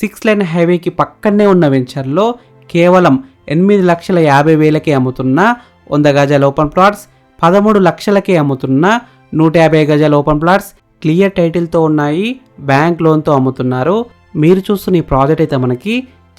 Six line హైవేకి పక్కనే ఉన్న వెంచర్లో కేవలం ఎనిమిది లక్షల యాభై వేలకే అమ్ముతున్న వంద గజాల ఓపెన్ ప్లాట్స్ పదమూడు లక్షలకే అమ్ముతున్న నూట యాభై గజాల ఓపెన్ ప్లాట్స్ క్లియర్ టైటిల్తో ఉన్నాయి బ్యాంక్ లోన్తో అమ్ముతున్నారు. మీరు చూస్తున్న ఈ ప్రాజెక్ట్ అయితే మనకి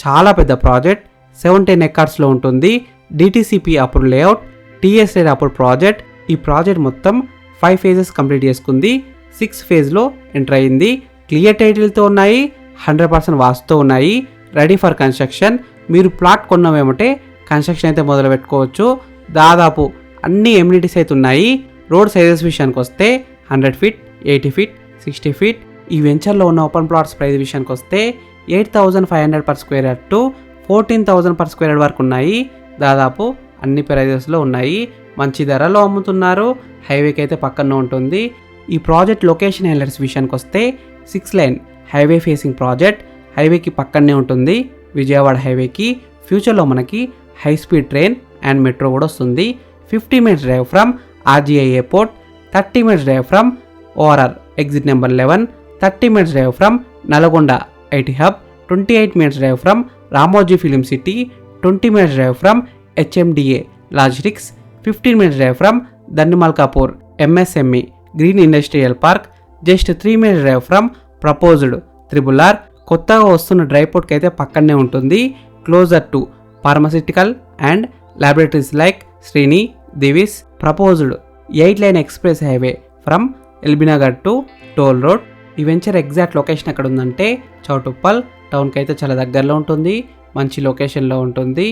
చాలా పెద్ద ప్రాజెక్ట్. సెవెన్ టెన్ ఎకర్స్లో ఉంటుంది. DTCP approve layout TSA approve project. ఈ ప్రాజెక్ట్ మొత్తం ఫైవ్ ఫేజెస్ కంప్లీట్ చేసుకుంది. సిక్స్ ఫేజ్లో ఎంటర్ అయింది. క్లియర్ టైటిల్తో ఉన్నాయి. హండ్రెడ్ పర్సెంట్ వాస్తు ఉన్నాయి. Ready for construction. మీరు ప్లాట్ కొన్నామేమంటే కన్స్ట్రక్షన్ అయితే మొదలు పెట్టుకోవచ్చు. దాదాపు అన్ని ఎమ్యూనిటీస్ అయితే ఉన్నాయి. రోడ్ సైజెస్ విషయానికి వస్తే hundred feet eighty feet sixty feet. ఈ వెంచర్లో ఉన్న ఓపెన్ ప్లాట్స్ ప్రైస్ విషయానికి వస్తే eight thousand five hundred per square yard to fourteen thousand per square yard వరకు ఉన్నాయి. దాదాపు అన్ని ప్రైజెస్లో ఉన్నాయి. మంచి ధరలో అమ్ముతున్నారు. హైవేకి అయితే పక్కన ఉంటుంది. ఈ ప్రాజెక్ట్ లొకేషన్ హైలైట్స్ విషయానికి వస్తే six line. Highway facing project హైవేకి పక్కనే ఉంటుంది. విజయవాడ హైవేకి ఫ్యూచర్లో మనకి high speed train and metro కూడా వస్తుంది. Fifty minutes drive from RGI airport thirty minutes drive from ORR exit number eleven thirty minutes drive from Nalgonda IT hub twenty eight minutes drive from Ramoji Film City twenty minutes drive from HMDA logistics fifteen minutes drive from Dandimalkapur MSME green industrial park just three minutes drive from proposed triple R కొత్తగా వస్తున్న dry పోర్ట్కి అయితే పక్కనే ఉంటుంది. Closer to pharmaceutical and laboratories like Srini Divis proposed eight line express highway from LB Nagar to toll road ఈ venture exact location ఎక్కడ ఉందంటే చౌటుప్పల్ టౌన్కి అయితే చాలా దగ్గరలో ఉంటుంది. మంచి లొకేషన్లో ఉంటుంది.